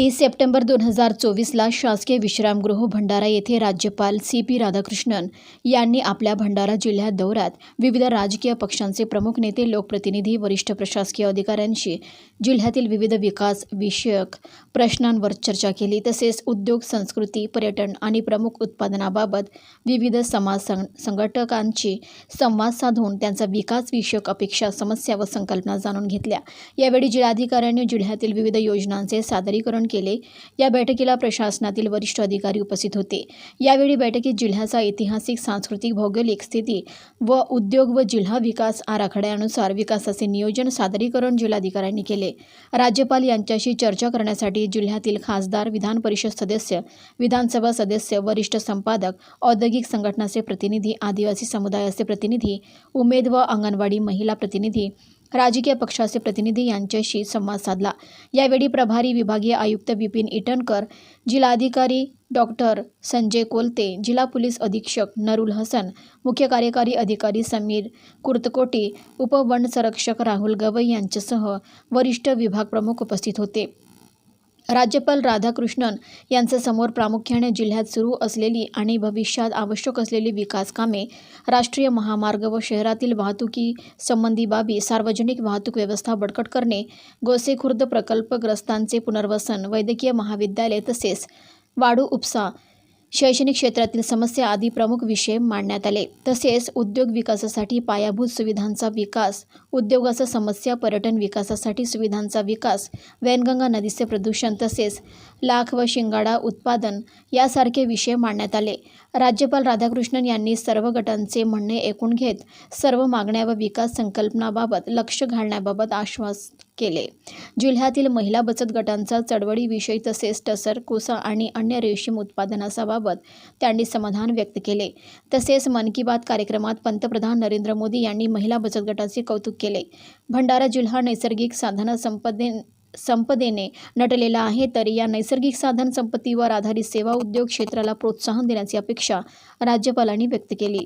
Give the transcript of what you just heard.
तीस सप्टेंबर दोन हजार चोवीसला शासकीय विश्रामगृह भंडारा येथे राज्यपाल सी पी राधाकृष्णन यांनी आपल्या भंडारा जिल्ह्यात दौऱ्यात विविध राजकीय पक्षांचे प्रमुख नेते लोकप्रतिनिधी वरिष्ठ प्रशासकीय अधिकाऱ्यांशी जिल्ह्यातील विविध विकास विषयक प्रश्नांवर चर्चा केली. तसेच उद्योग संस्कृती पर्यटन आणि प्रमुख उत्पादनाबाबत विविध समाज संघटकांशी संघटकांची संवाद साधून त्यांचा विकास विषयक अपेक्षा समस्या व संकल्पना जाणून घेतल्या. यावेळी जिल्हाधिकाऱ्यांनी जिल्ह्यातील विविध योजनांचे सादरीकरण केले. या बैठकीला प्रशासनातील वरिष्ठ अधिकारी उपस्थित होते. यावेळी बैठकीत जिल्ह्याचा ऐतिहासिक, सांस्कृतिक, भौगोलिक स्थिती व उद्योग व जिल्हा विकास आराखड्यानुसार विकासाचे नियोजन सादरीकरण जिल्हाधिकाऱ्यांनी केले. राज्यपाल यांच्याशी चर्चा करण्यासाठी जिल्ह्यातील खासदार, विधान परिषद सदस्य, विधानसभा सदस्य, वरिष्ठ संपादक, औद्योगिक संघटनाचे प्रतिनिधी, आदिवासी समुदायाचे प्रतिनिधी, उमेद व अंगणवाडी महिला प्रतिनिधी राजकीय पक्षाचे प्रतिनिधी यांच्याशी संवाद साधला. यावेळी प्रभारी विभागीय आयुक्त विपिन इटनकर जिल्हाधिकारी डॉक्टर संजय कोलते जिल्हा पोलीस अधीक्षक नरुल हसन मुख्य कार्यकारी अधिकारी समीर कुर्तकोटी उपवन संरक्षक राहुल गवई यांच्यासह वरिष्ठ विभाग प्रमुख उपस्थित होते. राज्यपाल राधाकृष्णन यांच्या समोर प्रामुख्याने जिल्ह्यात सुरू असलेली आणि भविष्यात आवश्यक असलेली विकास कामे राष्ट्रीय महामार्ग व शहरातील वाहतुकी संबंधी बाबी सार्वजनिक वाहतूक व्यवस्था बळकट करणे गोसेखुर्द प्रकल्पग्रस्तांचे पुनर्वसन वैद्यकीय महाविद्यालय तसेच वाडू उपसा शैक्षणिक क्षेत्रातील समस्या आदी प्रमुख विषय मांडण्यात आले. तसेच उद्योग विकासासाठी पायाभूत सुविधांचा विकास उद्योगाचा समस्या पर्यटन विकासासाठी सुविधांचा विकास वैनगंगा नदीचे प्रदूषण तसेच लाख व शिंगाडा उत्पादन यासारखे विषय मांडण्यात आले. राज्यपाल राधाकृष्णन यांनी सर्व गटांचे म्हणणे ऐकून घेत सर्व मागण्या व विकास संकल्पनाबाबत लक्ष घालण्याबाबत आश्वास केले. जिल्ह्यातील महिला बचत गटांचा चळवळीविषयी तसेच टसर कोसा आणि अन्य रेशीम उत्पादनाचा बाबत त्यांनी समाधान व्यक्त केले. तसेच मन की बात कार्यक्रमात पंतप्रधान नरेंद्र मोदी यांनी महिला बचत गटाचे कौतुक केले. भंडारा जिल्हा नैसर्गिक साधन संपदे संपदेने नटलेला आहे तरी या नैसर्गिक साधन संपत्तीवर आधारित सेवा उद्योग क्षेत्राला प्रोत्साहन देण्याची अपेक्षा राज्यपालांनी व्यक्त केली.